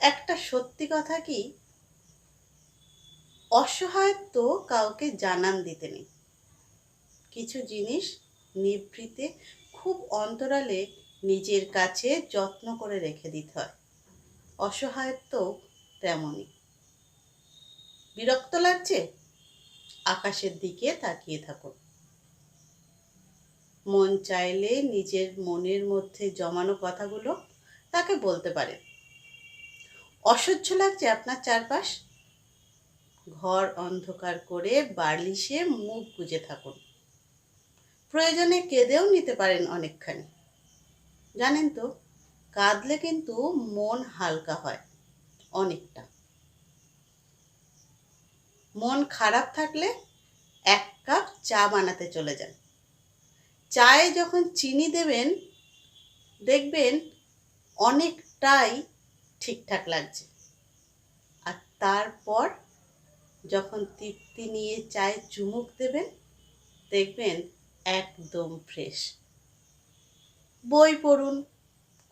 একটা সত্যি কথা কি? অসহায়ত্ব কাউকে জানান দিতে নেই। কিছু জিনিস নিভৃতে খুব অন্তরালে নিজের কাছে যত্ন করে রেখে দিতে হয়। অসহায়ত্ব তেমনই। বিরক্ত লাগছে? আকাশের দিকে তাকিয়ে থাকুন মন চাইলে নিজের মনের মধ্যে জমানো কথাগুলো তাকে বলতে পারেন। অসহ্য লাগছে আপনার চারপাশ? ঘর অন্ধকার করে বার্লিশে মুখ গুজে থাকুন। প্রয়োজনে কেঁদেও নিতে পারেন অনেকখানি। জানেন তো, কাঁদলে কিন্তু মন হালকা হয়, অনেকটা। মন খারাপ থাকলে এক কাপ চা বানাতে চলে যান। চায়ে যখন চিনি দেবেন, দেখবেন অনেকটাই ঠিকঠাক লাগছে। আর তারপর যখন তৃপ্তি নিয়ে চায়ে চুমুক দেবেন, দেখবেন একদম ফ্রেশ বই পড়ুন,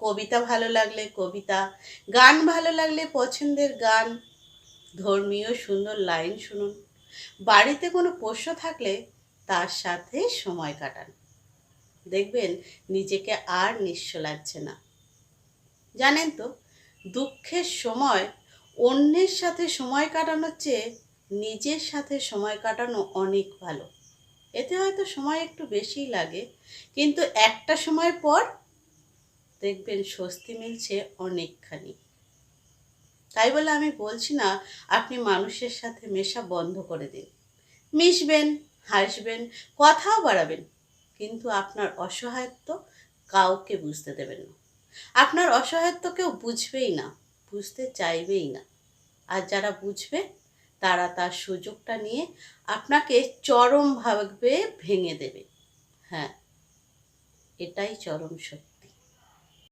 কবিতা ভালো লাগলে কবিতা, গান ভালো লাগলে পছন্দের গান, ধর্মীয় সুন্দর লাইন শুনুন। বাড়িতে কোনো পোষ্য থাকলে তার সাথে সময় কাটান। দেখবেন নিজেকে আর নিঃস্ব লাগছে না। জানেন তো দুঃখের সময় অন্যের সাথে সময় কাটানোর চেয়ে নিজের সাথে সময় কাটানো অনেক ভালো। এতে হয়তো সময় একটু বেশিই লাগে, কিন্তু একটা সময় পর দেখবেন স্বস্তি মিলছে অনেকখানি। তাই বলে আমি বলছি না, আপনি মানুষের সাথে মেশা বন্ধ করে দিন। মিশবেন, হাসবেন, কথাও বাড়াবেন, কিন্তু আপনার অসহায়ত্ব কাউকে বুঝতে দেবেন না। আপনার অসহায়ত্ব কেউ বুঝবেই না, বুঝতে চাইবেই না। আর যারা বুঝবে, তারা তার সুযোগটা নিয়ে আপনাকে চরমভাবে ভেঙে দেবে। হ্যাঁ এটাই চরম সত্য।